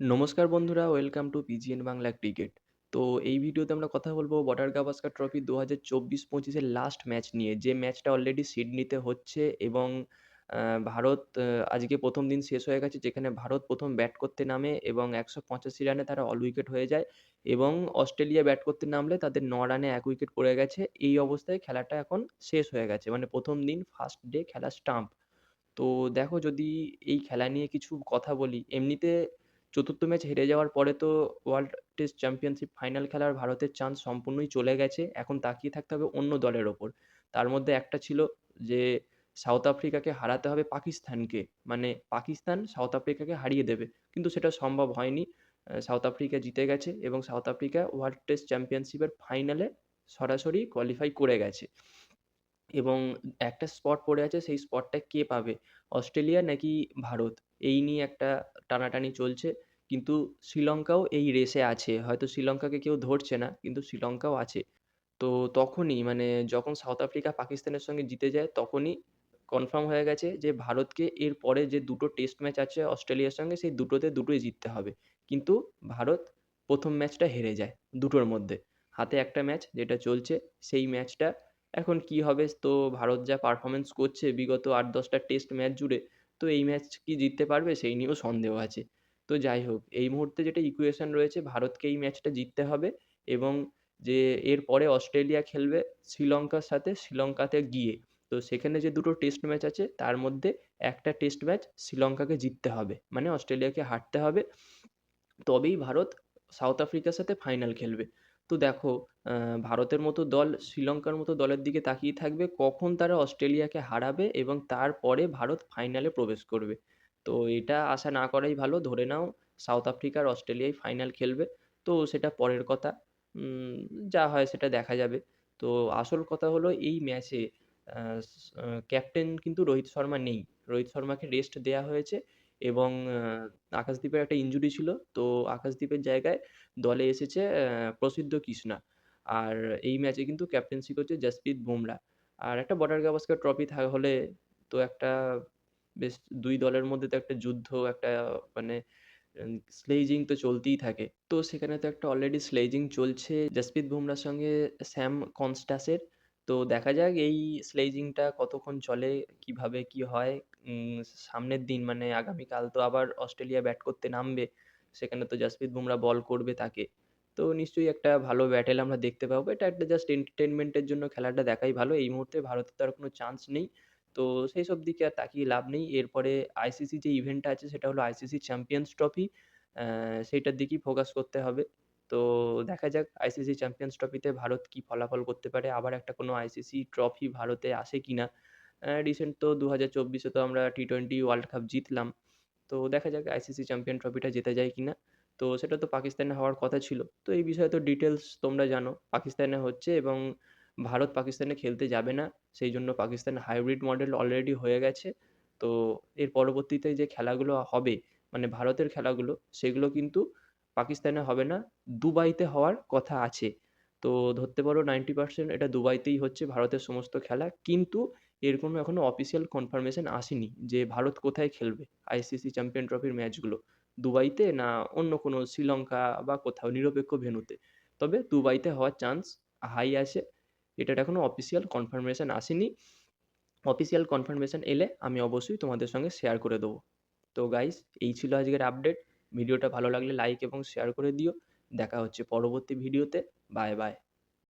নমস্কার বন্ধুরা, welcome to PGN Bangla cricket. তো এই ভিডিওতে আমরা কথা বলব বর্ডার গাভাস্কার ট্রফি দু হাজার চব্বিশ পঁচিশের লাস্ট ম্যাচ নিয়ে। যে ম্যাচটা অলরেডি সিডনিতে হচ্ছে এবং ভারত আজকে প্রথম দিন শেষ হয়ে গেছে যেখানে ভারত প্রথম ব্যাট করতে নামে এবং একশো পঁচাশি রানে তারা অল উইকেট হয়ে যায় এবং অস্ট্রেলিয়া ব্যাট করতে নামলে তাদের ন রানে এক উইকেট পড়ে গেছে। এই অবস্থায় খেলাটা এখন শেষ হয়ে গেছে। মানে প্রথম দিন ফার্স্ট ডে খেলা স্টাম্প তো দেখো যদি এই খেলা নিয়ে কিছু কথা বলি, এমনিতে চতুর্থ ম্যাচ হেরে যাওয়ার পরে তো ওয়ার্ল্ড টেস্ট চ্যাম্পিয়নশিপ ফাইনাল খেলার ভারতের চান্স সম্পূর্ণই চলে গেছে। এখন তাকিয়ে থাকতে হবে অন্য দলের ওপর। তার মধ্যে একটা ছিল যে সাউথ আফ্রিকাকে হারাতে হবে পাকিস্তানকে। মানে পাকিস্তান সাউথ আফ্রিকাকে হারিয়ে দেবে। কিন্তু সেটা সম্ভব হয়নি। সাউথ আফ্রিকা জিতে গেছে এবং সাউথ আফ্রিকা ওয়ার্ল্ড টেস্ট চ্যাম্পিয়নশিপের ফাইনালে সরাসরি কোয়ালিফাই করে গেছে। এবং একটা স্পট পড়ে আছে, সেই স্পটটা কে পাবে? অস্ট্রেলিয়া নাকি ভারত? এই নিয়ে একটা টানাটানি চলছে। কিন্তু শ্রীলঙ্কাও এই রেসে আছে। হয়তো শ্রীলঙ্কাকে কেউ ধরছে না, কিন্তু শ্রীলঙ্কাও আছে। তো তখনই মানে যখন সাউথ আফ্রিকা পাকিস্তানের সঙ্গে জিতে যায়, তখনই কনফার্ম হয়ে গেছে যে ভারতকে এর পরে যে দুটো টেস্ট ম্যাচ আছে অস্ট্রেলিয়ার সঙ্গে, সেই দুটোতে দুটোই জিততে হবে। কিন্তু ভারত প্রথম ম্যাচটা হেরে যায় দুটোর মধ্যে। হাতে একটা ম্যাচ যেটা চলছে, সেই ম্যাচটা এখন কি হবে? তো ভারত যা পারফরমেন্স করছে বিগত আট দশটা টেস্ট ম্যাচ জুড়ে তো এই ম্যাচ কি জিততে পারবে সেই নিয়েও সন্দেহ আছে। তো যাই হোক, এই মুহূর্তে যেটা ইকুয়েশন রয়েছে, ভারতকে এই ম্যাচটা জিততে হবে এবং যে এর পরে অস্ট্রেলিয়া খেলবে শ্রীলঙ্কার সাথে, শ্রীলঙ্কাতে গিয়ে। তো সেখানে যে দুটো টেস্ট ম্যাচ আছে, তার মধ্যে একটা টেস্ট ম্যাচ শ্রীলঙ্কাকে জিততে হবে। মানে অস্ট্রেলিয়াকে হারতে হবে। তবেই ভারত সাউথ আফ্রিকার সাথে ফাইনাল খেলবে। তো দেখো ভারতের মতো দল শ্রীলঙ্কার মতো দলের দিকে তাকিয়ে থাকবে, কখন তারা অস্ট্রেলিয়াকে হারাবে এবং তারপরে ভারত ফাইনালে প্রবেশ করবে। তো এটা আশা না করাই ভালো, ধরে নাও সাউথ আফ্রিকার অস্ট্রেলিয়ায় ফাইনাল খেলবে। তো সেটা পরের কথা। যা হয় সেটা দেখা যাবে। তো আসল কথা হলো এই ম্যাচে ক্যাপ্টেন কিন্তু রোহিত শর্মা নেই। রোহিত শর্মাকে রেস্ট দেওয়া হয়েছে। এবং আকাশদীপের একটা ইনজুরি ছিল। তো আকাশদীপের জায়গায় দলে এসেছে প্রসিদ্ধ কৃষ্ণা। আর এই ম্যাচে কিন্তু ক্যাপ্টেন্সি করছে জসপ্রীত বুমরা। আর একটা বর্ডার গাভাস্কার ট্রফি হলে তো একটা বেশ দুই দলের মধ্যে তো একটা যুদ্ধ, একটা মানে স্লেজিং তো চলতেই থাকে। তো সেখানে তো একটা অলরেডি স্লেজিং চলছে। জসপ্রীত বুমরার সঙ্গে স্যাম কনস্টাসের তো দেখা যাক এই স্লেজিংটা কতক্ষণ চলে, কীভাবে কি হয়। সামনের দিন মানে আগামীকাল তো আবার অস্ট্রেলিয়া ব্যাট করতে নামবে, সেখানে তো জসপ্রীত বুমরা বল করবে তাকে। তো নিশ্চয়ই একটা ভালো ব্যাটেল আমরা দেখতে পাবো। এটা একটা জাস্ট এন্টারটেনমেন্টের জন্য খেলাটা দেখাই ভালো। এই মুহূর্তে ভারতের তো আর কোনো চান্স নেই। তো সেই সব দিকে আর তাকিয়ে লাভ নেই। এরপরে আইসিসি যে ইভেন্টটা আছে, সেটা হলো আইসিসি চ্যাম্পিয়ন্স ট্রফি সেইটার দিকেই ফোকাস করতে হবে। তো দেখা যাক আইসিসি চ্যাম্পিয়ন্স ট্রফিতে ভারত কি ফলাফল করতে পারে। আবার একটা কোনো আইসিসি ট্রফি ভারতে আসে কিনা রিসেন্ট তো দু হাজার চব্বিশে তো আমরা টি টোয়েন্টি ওয়ার্ল্ড কাপ জিতলাম। তো দেখা যাক আইসিসি চ্যাম্পিয়ন ট্রফিটা জেতা যায় কি না। তো সেটা তো পাকিস্তানে হওয়ার কথা ছিল। তো এই বিষয়ে তো ডিটেলস তোমরা জানো। পাকিস্তানে হচ্ছে এবং ভারত পাকিস্তানে খেলতে যাবে না। সেই জন্য পাকিস্তান হাইব্রিড মডেল অলরেডি হয়ে গেছে। তো এর পরবর্তীতে যে খেলাগুলো হবে মানে ভারতের খেলাগুলো, সেগুলো কিন্তু পাকিস্তানে হবে না, দুবাইতে হওয়ার কথা আছে। তো ধরতে পারো নাইনটি পার্সেন্ট এটা দুবাইতেই হচ্ছে ভারতের সমস্ত খেলা। কিন্তু এর কোনো এখনও অফিসিয়াল কনফার্মেশন আসেনি যে ভারত কোথায় খেলবে আইসিসি চ্যাম্পিয়ন ট্রফির ম্যাচগুলো দুবাইতে না অন্য কোনো শ্রীলঙ্কা বা কোথাও নিরপেক্ষ ভেন্যুতে তবে দুবাইতে হওয়ার চান্স হাই আছে। এটার এখনও অফিসিয়াল কনফার্মেশন আসেনি। অফিসিয়াল কনফার্মেশন এলে আমি অবশ্যই তোমাদের সঙ্গে শেয়ার করে দেবো। তো গাইস এই ছিল আজকের আপডেট ভিডিওটা ভালো লাগলে লাইক এবং শেয়ার করে দিও। দেখা হচ্ছে পরবর্তী ভিডিওতে বাই বাই